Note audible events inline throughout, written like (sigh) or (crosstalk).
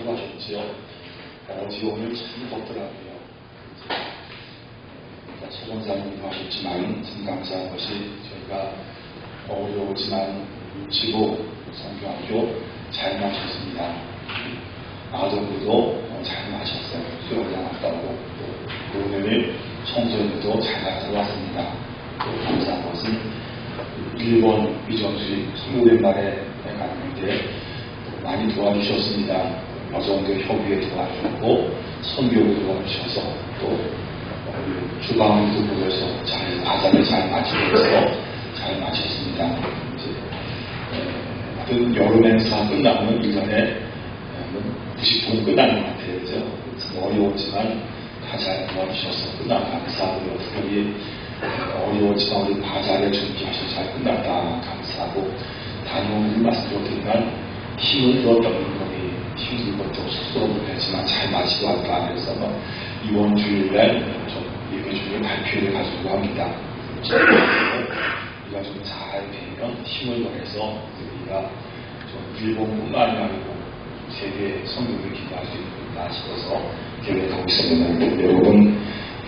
수고하셨지요. 어제 오늘 참 덥더라고요. 소원사님도 하셨지만 참 감사한 것이 저희가 어려웠지만 지고 성교학교 잘 마쳤습니다. 아동들도 잘 마셨어요. 수영장 갔다 오고 또 오늘 청소년도 잘 갔다 왔습니다. 또 감사한 것은 일본 위정수의 2500만에 갔는데 많이 도와주셨습니다. 여성교 협의에 도와주셨고 선교도 도와주셔서 또 주방도 보여서 잘 바다를 잘 마치면서 잘 마쳤습니다. 이제 여름 행사 끝나면 1년에 90분 끝나는 것 같아요. 그죠? 어려웠지만 다 잘 도와주셔서 끝난 감사하고요. 특별히 어려웠지만 우리 바자를 준비하셔서 잘 끝났다 감사하고 다녀오는 말씀드렸지만 힘을 잃었던 분 이 힘들고 좀 쑥스러운 했지만 잘 마치고 왔다 그래서 뭐 이번 주일날 좀 예배 중에 발표를 가지고 합니다. 우리가 좀 잘 되면 힘을 더해서 우리가 좀 일본뿐만이 아니고 세계 성교를 기도할 수 있다 싶어서 계획하고 있습니다. 여러분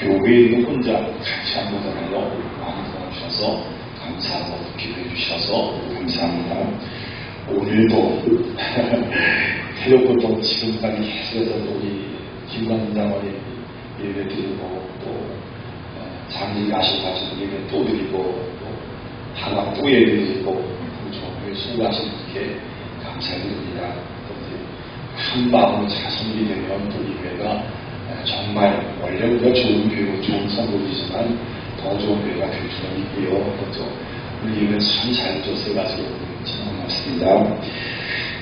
교회에 혼자 같이 한번더라요 많이 도와 주셔서 감사하고 기도해 주셔서 감사합니다. 오늘도 (laughs) 태력부터 지금까지 계속해서 우리 김관장 장관이 예배 드리고 또 장기 가셔가지고 예배 또 드리고 또 하나 또 예배 드리고 그렇죠. 수고하신 분께 감사드립니다. 한 마음으로 잘 섬기되면 또 예배가 정말 원래 우리가 좋은 교회고 좋은 선교지지만 더 좋은 교회가 될 수는 있고요. 그렇죠. 우리 예배 참잘 줬어가지고 참 고맙습니다.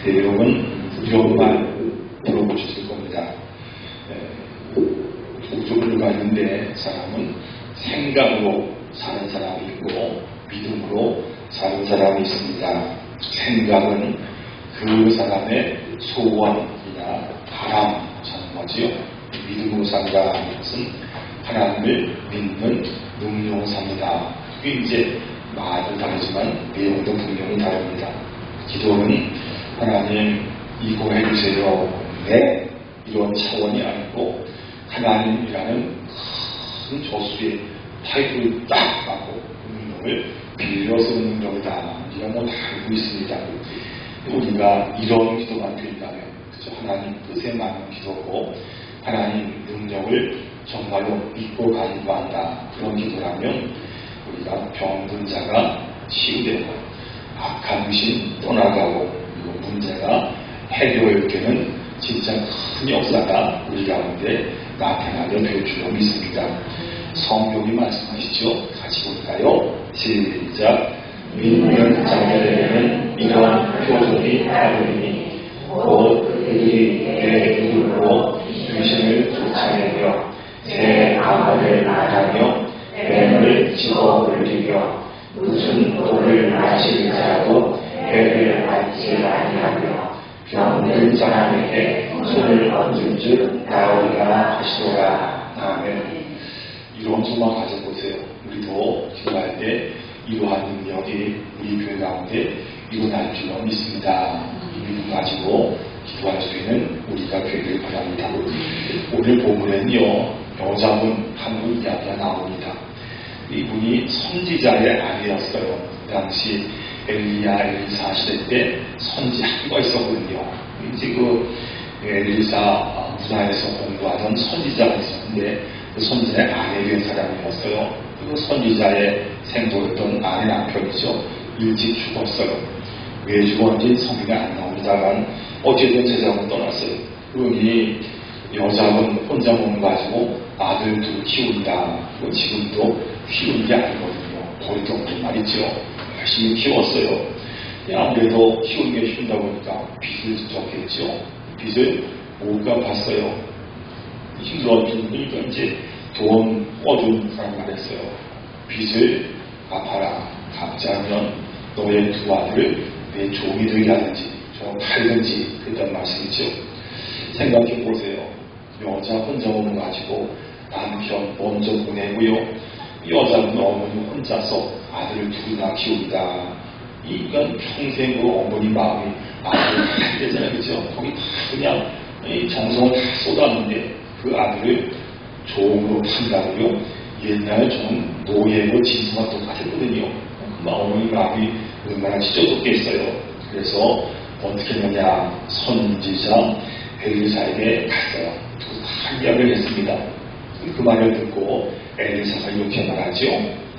네, 여러분 두려운 말 들어보셨을 겁니다. 우주를 가는데 사람은 생각으로 사는 사람이 있고 믿음으로 사는 사람이 있습니다. 생각은 그 사람의 소원이나 바람 사는 거지요. 믿음으로 산다 하는 것은 하나님을 믿는 능력을 삽니다. 그게 이제 말은 다르지만 내용도 분명히 다릅니다. 기도는 하나님 이거 해주세요. 네, 이런 차원이 아니고 하나님이라는 큰 저수의 파이프를 딱 막고 능력을 빌려 쓰는 능력이다. 이런 거다 알고 있습니다. 우리가 이런 기도만 드린다면 그죠? 하나님 뜻에 맞는 기도고 하나님 능력을 정말로 믿고 가지고 한다. 그런 기도라면 우리가 병든 자가 치유되고 악한 귀신 떠나가고 그리고 문제가 해결되는 진짜 큰 역사가 우리 가운데 나타나게 될 줄로 믿습니다. 성경이 말씀하시죠. 같이 볼까요? 시작. 믿는 자들에게는 이런 표적이 따르니 곧 그들이 내 이름으로 귀신을 쫓아내며 제 암호를 말하며 뱀을 집어 올리며 무슨 돌을 마실 자도 배를 받지 아니하며 병든 사람에게 손을 얹은 즉 나오리라 하시도다. 아멘. 이런 소망 가져보세요. 우리도 기도할 때 이러한 능력이 우리 교회 가운데 일어날 줄로 믿습니다. 이 믿음 가지고 기도할 수 있는 우리가 되길 바랍니다. 오늘 본문에는요, 여자분 한 분 이야기가 나옵니다. 이분이 선지자의 아내였어요. 그 당시 엘리야, 엘리사 시대 때 선지 학교가 있었거든요. 그 엘리사 문화에서 공부하던 선지자가 있었는데 그 선지자의 아내 된 사람이었어요. 그 선지자의 생도였던 아내 남편이죠. 일찍 죽었어요. 왜 죽었는지 성경에 안 나옵니다만 어쨌든 제자분 떠났어요. 그러니 여자분 혼자 몸 가지고 아들 둘 키운다. 지금도 키우는 게 아니거든요. 버리던 말이죠. 열심히 키웠어요. 아무래도 키우는 게 힘들다 보니까 빚을 졌겠죠. 빚을 못 갚았어요. 힘들어지니까 이제 돈 꿔준 사람 말했어요. 빚을 갚아라. 갚지 않으면 너의 두 아들을 내 종이 되게 하든지 저 팔든지 그랬단 말씀이죠. 생각해 보세요. 여자 혼자 오는 거 가지고 남편 먼저 보내고요. 여자분 어머니 혼자서 아들을 둘이나 키운다. 이건 평생으로 어머니 마음이 아들을 할 때잖아요. 그죠? 거기 다 그냥 이 정성을 다 쏟았는데 그 아들을 종으로 판다고요. 옛날에 좀 노예고 진수가 똑같았거든요. 그 어머니 마음이 얼마나 찢어졌겠어요. 그래서 어떻게 했느냐 선지자 엘리사에게 갔어요. 다 이야기를 했습니다. 그 말을 듣고 엘리사가 이렇게 말하죠.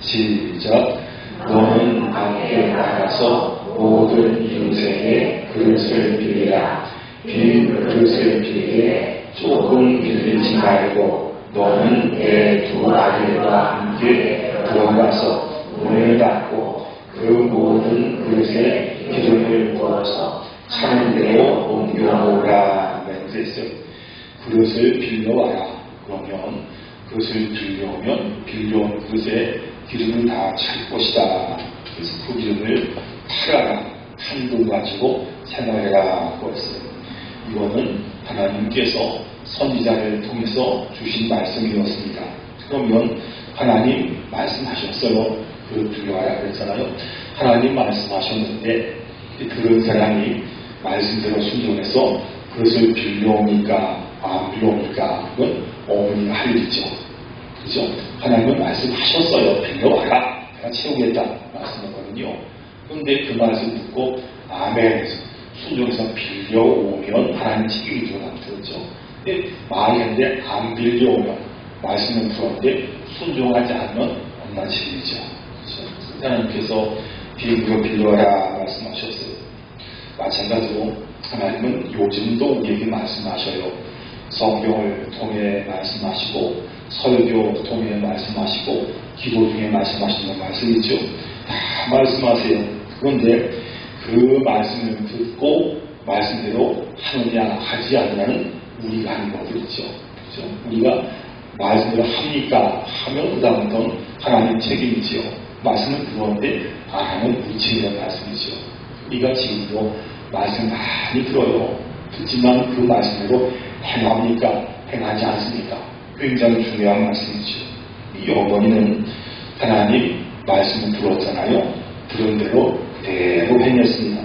시작. 너는 밖에 나가서 모든 이웃에게 그릇을 빌리라. 빈 그릇을 빌리에 조금 빌리지 말고 너는 내 두 아들과 함께 들어가서 문을 닫고 그 모든 그릇에 기름을 부어서 차는 대로 옮겨오라 멘트했어요. 그릇을 빌려와라. 그러면 그것을 빌려오면 빌려온 그릇에 기름을 다찰 것이다. 그래서 그 기름을 팔아라. 한돈 가지고 생활해라. 그랬어요. 이거는 하나님께서 선지자를 통해서 주신 말씀이었습니다. 그러면 하나님 말씀하셨어요. 그릇 빌려와라 그랬잖아요. 하나님 말씀하셨는데 그런 사람이 말씀대로 순종해서 그것을 빌려오니까 안 빌려오니까 그건 어머니가 할 일이죠. 그죠? 하나님은 말씀하셨어요. 빌려와라. 내가 채우겠다. 말씀하거든요. 그런데 그 말씀 듣고 아멘. 순종해서 빌려오면 하나님 책임이 들었죠. 근데 말이 했는데 안 빌려오면 말씀은 들었는데 순종하지 않으면 엄마 책임이죠. 그렇죠? 하나님께서 빌려 빌려라 말씀하셨어요. 마찬가지로 하나님은 요즘도 우리에게 말씀하셔요. 성경을 통해 말씀하시고 설교 통해 말씀하시고 기도 중에 말씀하시는 말씀이죠. 다 말씀하세요. 그런데 그 말씀을 듣고 말씀대로 하느냐 하지 않느냐는 우리가 하는 거겠죠. 그렇죠? 우리가 말씀대로 합니까? 하면 그 다음부터는 하나님 책임이지요. 말씀은 그건데 안 하면 무책임한 말씀이죠. 우리가 지금도 말씀 많이 들어요. 듣지만 그 말씀대로 행합니까? 행하지 않습니까? 굉장히 중요한 말씀이죠. 이 어머니는 하나님 말씀을 들었잖아요. 들은 대로 그대로 행했습니다.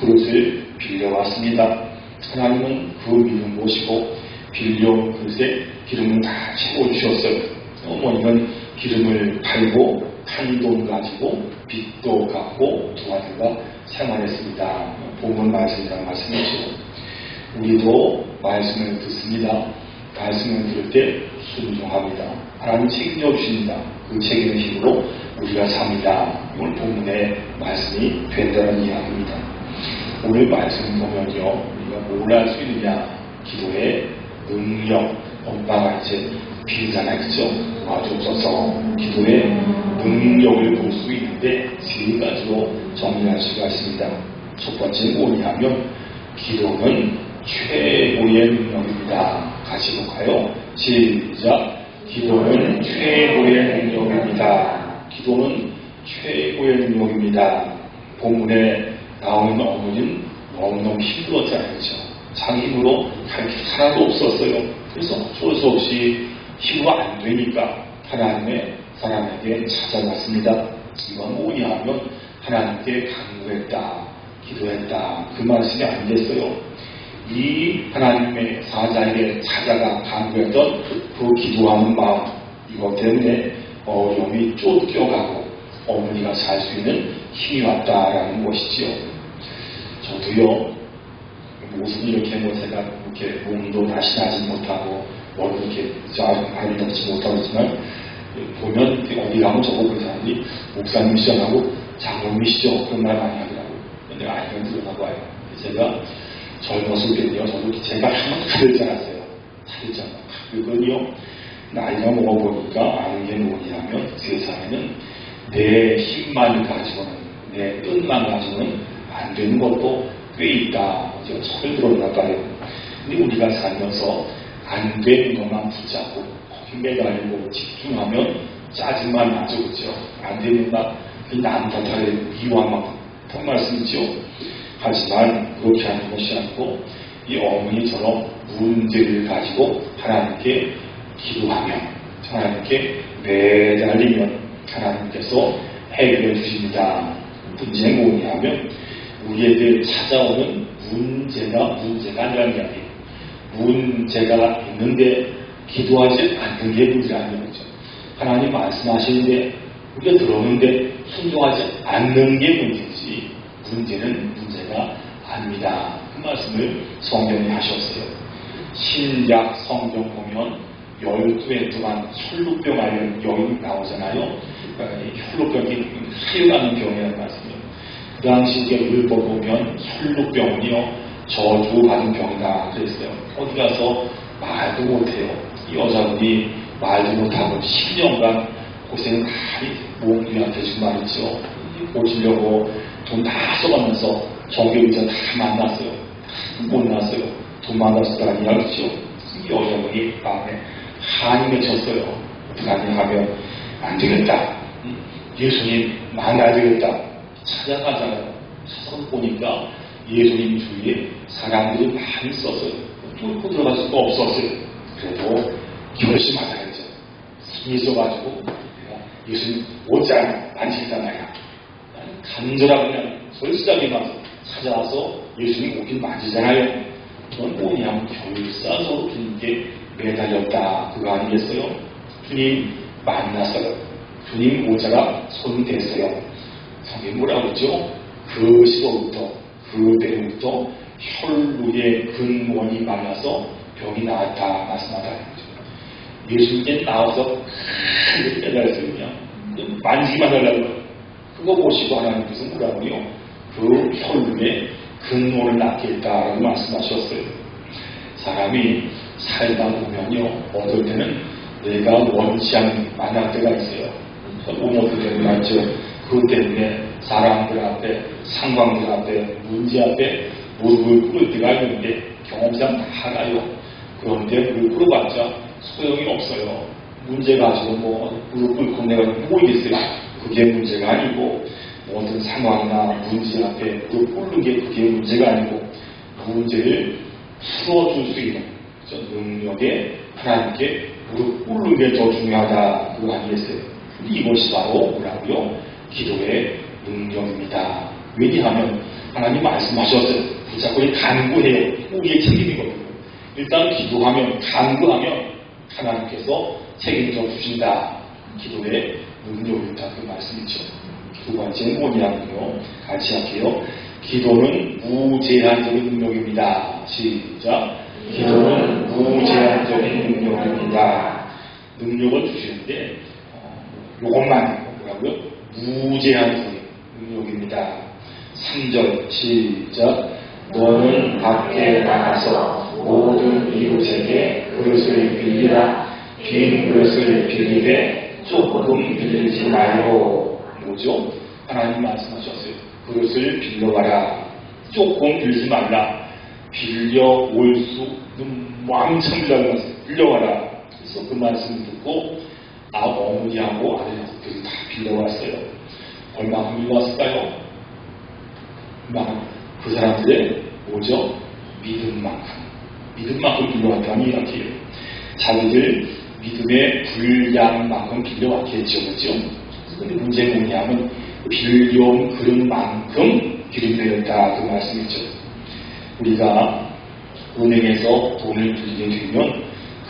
그릇을 빌려왔습니다. 하나님은 그 믿음 모시고 빌려온 그릇에 기름을 다 채워주셨어요. 어머니는 기름을 팔고 탄돈 가지고 빚도 갚고 두 아들과 생활했습니다. 본문 말씀이란 말씀이죠. 우리도 말씀을 듣습니다. 말씀을 들을 때 순종합니다. 하나님 책임져 주십니다. 그 책임의 힘으로 우리가 삽니다. 오늘 본문의 말씀이 된다는 이야기입니다. 오늘 말씀 보면요. 우리가 뭘 할 수 있느냐. 기도의 능력. 엄마가 이제 비잖아요. 그죠? 와주옵소서. 기도의 능력을 볼 수 있는데 세 가지로 정리할 수가 있습니다. 첫 번째 뭐냐면 기도는 최고의 능력입니다. 같이 볼까요? 시작. 기도는 최고의 능력입니다. 기도는 최고의 능력입니다. 본문에 나오는 어머니는 너무너무 힘들었잖아요. 그죠? 자기 힘으로 할게 하나도 없었어요. 그래서 어쩔 수 없이 힘으로 안 되니까 하나님의 사람에게 찾아갔습니다. 이건 뭐냐 하면 하나님께 강구했다. 기도했다. 그 말씀이 안 됐어요. 이 하나님의 사자에게 찾아가 간구했던 그 기도하는 마음 이것 때문에 어려움이 쫓겨가고 어머니가 살 수 있는 힘이 왔다라는 것이지요. 저도요 무슨 이렇게 뭐 제가 이렇게 몸도 다시 나지 못하고 머리 이렇게 발이 닿지 못하지만 보면 어디 가면 저거 그 사람이 목사님이시하고 장로님이시죠 그런 말 많이 하더라고요. 근데 아이가 들어가고 와요. 제가 젊었을 때요, 저도 제가 한번 다르지 않았어요. 않아. 그건요, 나이가 먹어보니까 아는 게 뭐냐면 세상에는 내 힘만 가지고는, 내 뜻만 가지고는 안 되는 것도 꽤 있다. 제가 들었나 봐요. 근데 우리가 살면서 안 되는 것만 붙잡고 거기 매달리고 집중하면 짜증만 나죠. 그죠? 안 되는 것남 탓하려 미워하면 그 말씀이죠. 하지만 그렇게 하는 것이 아니고 이 어머니처럼 문제를 가지고 하나님께 기도하며 하나님께 매달리면 하나님께서 해결해 주십니다. 문제는 뭐냐면 우리에게 찾아오는 문제가 문제가 아니라는 이야기예요. 문제가 있는데 기도하지 않는 게 아닌 거죠. 하나님 말씀하시는데 우리가 들었는데 순종하지 않는 게 문제지 문제는 아닙니다. 그 말씀을 성경에 하셨어요. 신약 성경 보면 열두해 동안 혈루병 알는 여인 나오잖아요. 혈루병이 하유라는 병이라는 말씀이에요. 그 당시 이제 율법 보면 혈루병은요 저주받은 병이다 그랬어요. 어디 가서 말도 못해요. 이 여자분이 말도 못하고 10년간 고생 많이 모험이한테 준 말이죠. 고치려고 돈 다 써가면서 정교의자 다 만났어요. 못 났어요. 돈 만났었다가 이야기죠. 이 여자분이 마음에 한이 맺혔어요. 어떡하니 하면 안 되겠다. 예수님 만나야 되겠다. 찾아가잖아요. 찾아서 보니까 예수님 주위에 사람들이 많이 있었어요. 뚫고 들어갈 수가 없었어요. 그래도 결심하자 했죠. 힘이 있어가지고 예수님 옷장 만지겠다 나야. 간절하고 그냥 솔직하게 막 찾아와서 예수님 옷길 만지잖아요. 그건 뭐냐면 결사서 주님께 매달렸다. 그거 아니겠어요? 주님 만났어요. 주님 모자가 손댔어요. 성경 뭐라고 그러죠? 그 시로부터 그 때부터 혈루의 근원이 말라서 병이 나왔다 말씀하다. 예수님께 나와서 크게. 그냥 만지기만 하려고 그거 보시고 하나님께서 뭐라고요? 그 혈루의 근원을 낫게 했다라고 말씀하셨어요. 사람이 살다 보면요, 어떨 때는 내가 원치 않는 만날 때가 있어요. 오늘도 되는 말죠. 그 때문에 사람들 앞에, 상황들 앞에, 문제 앞에 무릎을 꿇을 때가 있는데 경험상 다 알아요. 그런데 무릎 꿇어봤자 소용이 없어요. 문제 가지고 뭐 무릎 꿇고 내가 누구이겠어요? 그게 문제가 아니고 모든 상황이나 문제 앞에 무릎 꿇는 게 그게 문제가 아니고 문제를 풀어줄 수 있는 저 능력에 하나님께 무릎 꿇는 게 더 중요하다 그거 아니겠어요? 이것이 바로 뭐라고요? 기도의 능력입니다. 왜냐하면 하나님 말씀하셨어요. 붙잡고 간구해요. 우리의 책임이거든요. 일단 기도하면 간구하면 하나님께서 책임져 주신다. 기도의 능력이다. 그 말씀이죠. 두 번째는 뭐냐면요. 같이 할게요. 기도는 무제한적인 능력입니다. 시작. 기도는 무제한적인 능력입니다. 능력을 주시는데 어, 이것만 뭐라고요? 무제한적인 능력입니다. 3절 시작. 너는 밖에 나가서 모든 이웃에게 그릇을 빌리라. 빈 그릇을 빌리되 조금 빌리지 말고 뭐죠? 하나님 말씀하셨어요. 그릇을 빌려가라. 조금 빌지 말라. 빌려올 수는 왕창 빌려가면서 빌려가라. 그래서 그 말씀 듣고 아 어머니하고 아들한테 다 빌려왔어요. 얼마큼 빌려왔을까요? 그 사람들의 뭐죠? 믿음만큼 믿음만큼 빌려왔다는 이야기예요. 자기들 믿음의 분량만큼 빌려왔겠죠. 그죠? 근데 문제는 뭐냐면 빌려온 그릇만큼 기름 내렸다 그 말씀이죠. 우리가 은행에서 돈을 빌리게 되면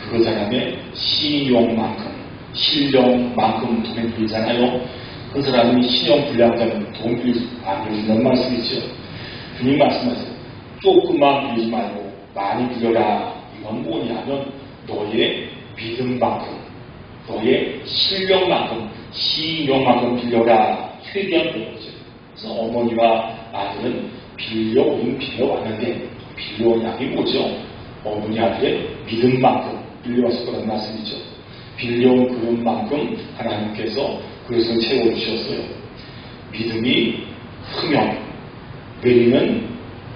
그 사람의 신용만큼 신령만큼 돈을 빌잖아요. 그 사람이 신용 불량자는 돈 빌지 안 빌린다는 말씀이죠. 주님 말씀하세요. 조금만 빌리지 말고 많이 빌려라. 이건 뭐냐면 너의 믿음만큼 너의 실력만큼 신용만큼 빌려라. 회개한 거죠. 그래서 어머니와 아들은 빌려오긴 빌려왔는데 빌려온 양이 뭐죠? 어머니 아들의 믿음만큼 빌려왔을 거라는 말씀이죠. 빌려온 그릇만큼 하나님께서 그것을 채워주셨어요. 믿음이 크면 내리는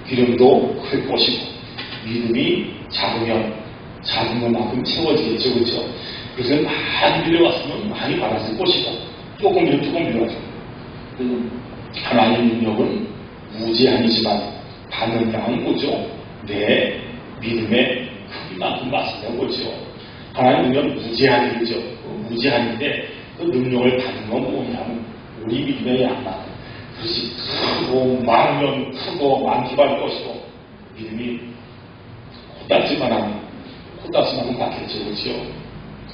기름도 클 것이고 믿음이 작으면 작은 것만큼 채워지겠죠. 그렇죠? 그래서 많이 빌려왔으면 많이 받았을 것이고 조금 빌려 조금 빌려왔죠. 하나님 능력은 무제한이지만 받는 양은 뭐죠? 내 믿음의 크기만큼 맞습니다. 뭐죠? 하나님 능력은 무제한이죠. 무제한인데 그 능력을 받는 건 뭐냐면 우리 믿음의 양만 그것이 크고 많으면 크고 받을 것이고 믿음이 코딱지만한 코딱지만은 받겠죠, 그렇죠?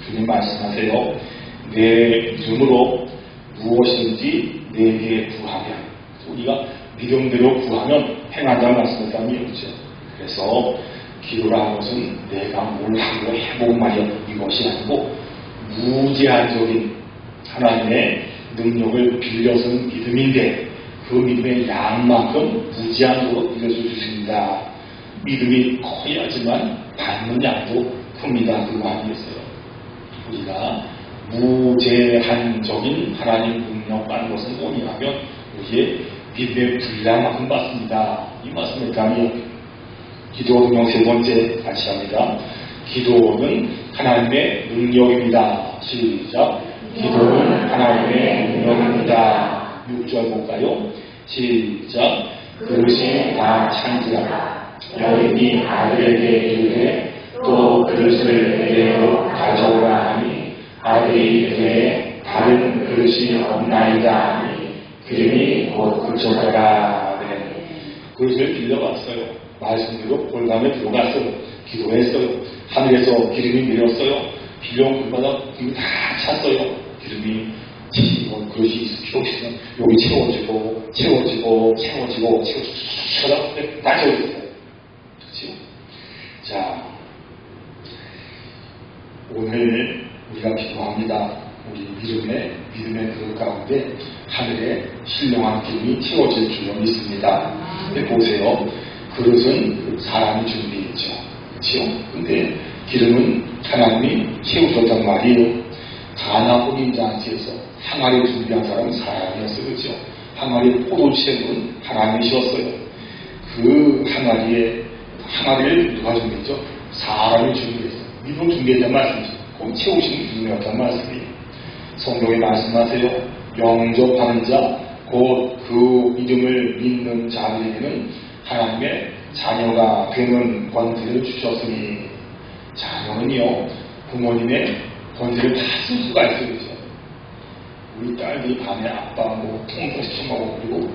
주님 말씀하세요. 내 눈으로 무엇인지 내게 구하면 우리가 믿음대로 구하면 행한다는 말씀을 이었죠. 그래서 기도라는 것은 내가 뭘 하고 해본 말이야 이것이 아니고 무제한적인 하나님의 능력을 빌려서는 믿음인데 그 믿음의 양만큼 무제한으로 빌려줄 주십니다. 믿음이 커야지만 받는 양도 큽니다. 그거 아니겠어요. 우리가 무제한적인 하나님 능력과는 것은 뭐냐면 우리의 믿음의 분량만큼 받습니다. 이 말씀을 감히 기도 능력 세 번째 같이 합니다. 기도는 하나님의 능력입니다. 시작. 기도는 하나님의 능력입니다. 6절 볼까요? 시작. 그릇이 다 찬지라. 여인이 아들에게 이르되 또 그릇을 내게로 가져오라 하니 아들이 이르되 다른 그릇이 없나이다 하니 기름이 곧 그쳐더라. 네. 그릇을 빌려왔어요. 말씀대로 골감에 들어갔어요. 기도했어요. 하늘에서 기름이 내렸어요. 빌려온 글마다 기름이 다 찼어요. 기름이 채워 그릇이 있으면 여기 채워지고 채워지고 채워지고 채워지고 다 채워졌어요. 그렇죠? 자 오늘 우리가 기도합니다. 우리 믿음의 믿음의 그릇 가운데 하늘에 신령한 기름이 채워질 줄로 믿습니다. 근데 보세요. 그릇은 사람이 준비했죠. 그렇죠? 근데 기름은 하나님이 채우셨단 말이에요. 가나 혼인 잔치에서 항아리 준비한 사람은 사람이었어요. 그렇죠? 항아리 포도채는 하나님이셨어요. 그 항아리에 항아리를 누가 준비했죠? 사람이 준비 믿음 준비했단 말씀이죠. 꼭 채우신 분이었단 말씀이에요. 성경에 말씀하세요. 영접하는 자, 곧그 믿음을 믿는 자들에게는 하나님의 자녀가 되는 권세를 주셨으니 자녀는요 부모님의 권세를 다 쓸 수가 있어요 그죠 우리 딸들이 밤에 아빠 뭐 통통 시켜먹고 그리고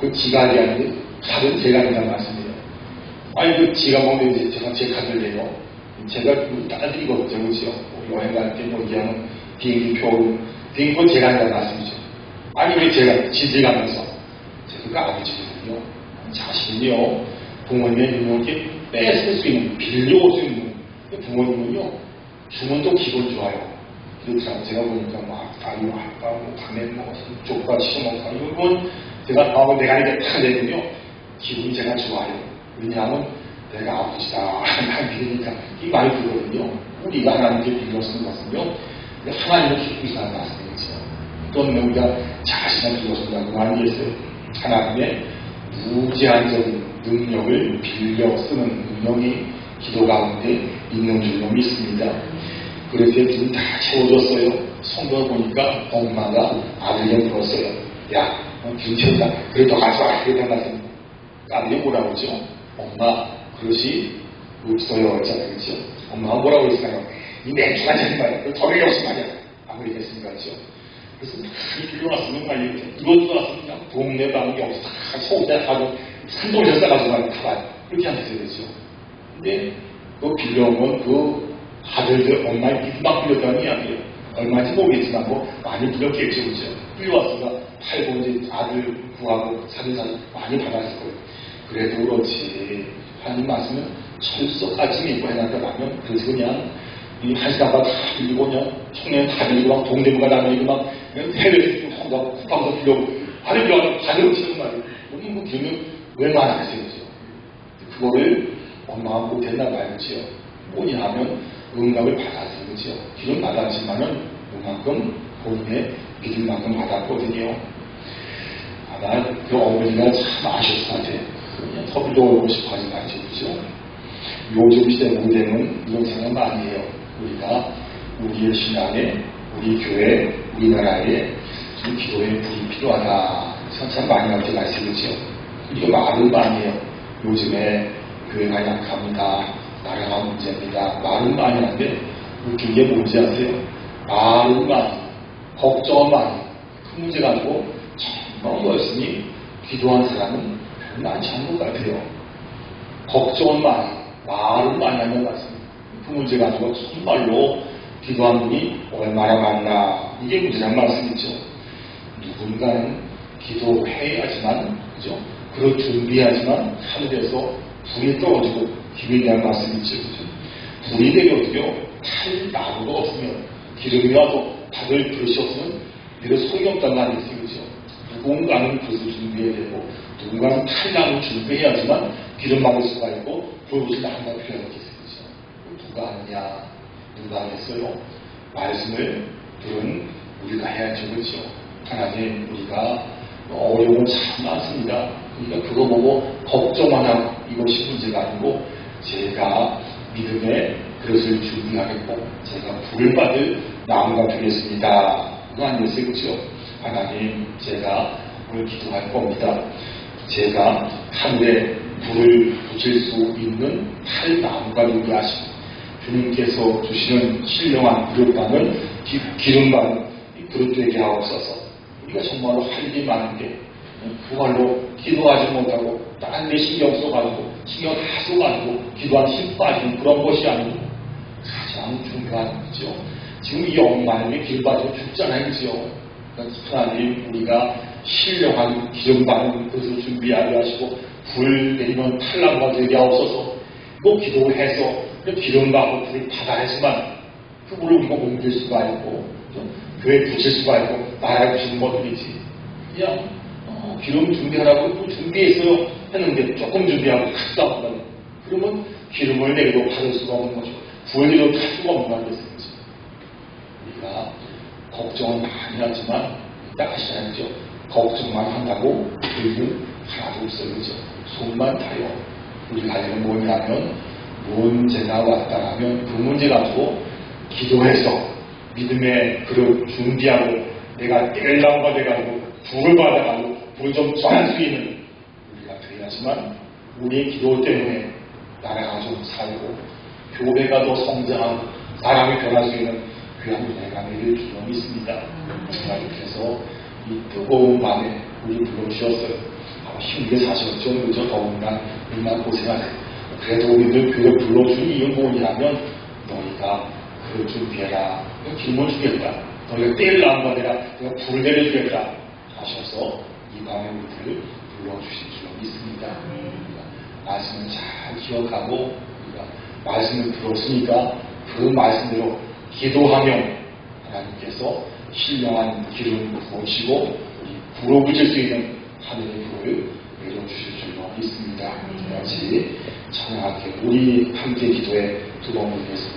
그 지갑이 아닌데 다른 제가이란 말씀이에요 아니 그 지갑 먹는 제가 제 카드를 내요 제가 딸들이거든요 그죠 뭐 여행 갈 때뭐 이하는 비행기표 비행기표 제가 한다는 말씀이죠. 아니 왜 제가 지지 가면서? 제가 아버지거든요. 자신이요. 부모님의 능력이 뺏을 수 있는 빌려올 수 있는 부모님은요 주문도 기분 좋아요. 그렇죠 제가 보니까 막 다리 아빠 뭐 밤에 뭐 족과 치먹고 이건 제가 아우 내가 이렇게 탁 내면요 기분이 제가 좋아요. 왜냐하면 내가 난 믿으니까 (laughs) 이 말이 들거든요 우리가 하나님께 빌려 쓰는 것은요 하나님을 기쁘게 사는 말씀이죠 또는 우리가 자신을 빌려 쓴다고 아니겠어요 하나님의 무제한적인 능력을 빌려 쓰는 능력이 기도 가운데 있는 줄로 믿습니다. 그래서 지금 다 채워졌어요. 성경을 보니까 엄마가 아들에게 물었어요. 야, 기름 채운다. 그래도 가져와. 그랬단 말씀. 아들이 뭐라고 그러죠? 엄마, 그릇이 없어요. 했잖아요. 그렇죠? 엄마가 뭐라고 했을까요? 이 제일 말이야. 저리 없으면 말이야. 아무리 했습니까? 그렇죠? 그래서 많이 빌려놨으면 말이죠. 이것도 왔으면 동네 방이 없어. 다 소대 하고 산동에서 싸가지고 말이야. 가봐요. 그렇게 하셨어요. 그렇죠? 근데 그 빌려온 건그 아들들 엄마의 믿막 빌렸다는 이야기예요. 얼마인지 모르겠지만 뭐 많이 빌렸겠죠. 그렇죠? 빌려왔으니까 팔고 이제 아들 구하고 사는 사람 많이 받았을 거예요. 그래도 그렇지. 하나님 말씀은 철석까지 믿고 해놨다면 그래서 그냥 이 한시다가 다 빌리고 그냥 청년 다 빌리고 막 동대문가 다니고 막 해외에서 혼자 쿠팡도 빌려고 아니 빌려고 다니고 치는 말이에요. 우리 뭐 빌면 얼마나 하겠어요. 그거를 엄마가 못했나 봐야지요. 뭐냐 하면 응답을. 그죠? 기름 받았지만은 그만큼 본인의 믿음만큼 받았거든요. 아마 그 어머니가 참 아셨을 것 같아요. 하지 말죠. 그죠? 요즘 시대 모델은 이런 생각 많이 해요. 우리가 우리의 신앙에, 우리 교회, 우리나라에 좀 기도에 불이 필요하다. 참 많이 할때 말씀이죠. 이거 말은 많이 해요. 요즘에 교회가 약합니다. 나라가 문제입니다. 말은 많이 하는데 웃긴 게 뭔지 아세요? 말은 많이, 걱정은 많이. 큰 문제가 아니고 정말 열심히 기도하는 사람은 않은 것 같아요. 걱정은 많이, 말은 많이 하는 말씀입니다. 그 문제 가지고 정말로 기도한 분이 얼마나 많나 이게 문제란 말씀이죠. 누군가는 기도해야지만 그죠? 그걸 준비하지만 하늘에서 불이 떨어지고 기름이 대한 말씀이죠. 그죠? 불이 되거든요. 탈 나무가 없으면 기름이 와도 받을 그릇이 없으면 이거 소용이 없단 말이죠. 그죠? 누군가는 그릇을 준비해야 되고 누군가는 탈나무 준비해야지만 기름 막을 수가 있고 그것이 나무가 필요하겠어요. 그죠? 누가 하느냐? 누가 하겠어요? 말씀을 들은 우리가 해야죠. 그렇죠? 하나님 우리가 어려움은 참 많습니다. 그러니까 그거 보고 걱정만 하고 이것이 문제가 아니고 제가 믿음의 그릇을 준비하겠고 제가 불을 받을 나무가 되겠습니다. 그거 아니겠어요? 그렇죠? 하나님 제가 오늘 기도할 겁니다. 제가 하늘에 불을 붙일 수 있는 탈나무가 되게 하시고 주님께서 주시는 신령한 그릇방을 기름 받은 그릇 되게 하옵소서. 우리가 정말로 할 일이 많은데 그걸로 기도하지 못하고 딴 데 신경 써가지고 신경 다 써가지고 기도한 힘 빠지는 그런 것이 아니고 가장 중요한 거죠. 지금 이 영만님이 길 빠지고 죽잖아요. 그죠? 하나님 우리가 신령한 기름 받은 것을 준비하게 하시고 불 내리면 탈락과 되게 하옵소서 뭐 기도해서 기름 받고 불을 받아 야지만 그 불을 우리가 옮길 수가 있고 교회 붙일 수가 있고 나라에 주는 것들이지. 그냥 어, 기름 준비하라고 또 준비했어요 했는데 조금 준비하고 갔다 온다면 그러면 기름을 내려도 받을 수가 없는 거죠. 내려도 할 수가 없는 거겠어요 우리가 걱정을 많이 하지만 딱 아시잖아요 걱정만 한다고 불은 하나도 없어요. 그죠? 손만 타요. 우리가 할 일은 뭐냐면 문제가 왔다 하면 그 문제 가지고 기도해서 믿음의 그릇 준비하고 내가 뗄랑가 돼가지고 불을 받아가지고 불좀 쏴할 수 있는 우리가 돼야지만 우리의 기도 때문에 나라가 좀 살고 교회가 더 성장하고 사람이 변할 수 있는 귀한 은혜가 내릴 줄로 믿습니다. 하나님께서 이 뜨거운 밤에 우리 불러주셨어요. 힘들게 사셨죠. 그죠? 더운 날, 얼마나 고생하세요. 그래도 우리들 교회 불러준 이유는 뭐냐면 너희가 그걸 준비해라. 기름을 주겠다. 너희가 때를 나온 내가 내가 불을 내려주겠다. 하셔서 이 밤에 우리들을 불러주실 줄 믿습니다. 말씀을 잘 기억하고 우리가 말씀을 들었으니까 그 말씀대로 기도하며 하나님께서 신령한 기름을 부으시고 불어붙일 수 있는 하늘의 불을 내려주실 줄로 믿습니다. 같이 찬양할게 우리 함께 기도에 두 번을 위해서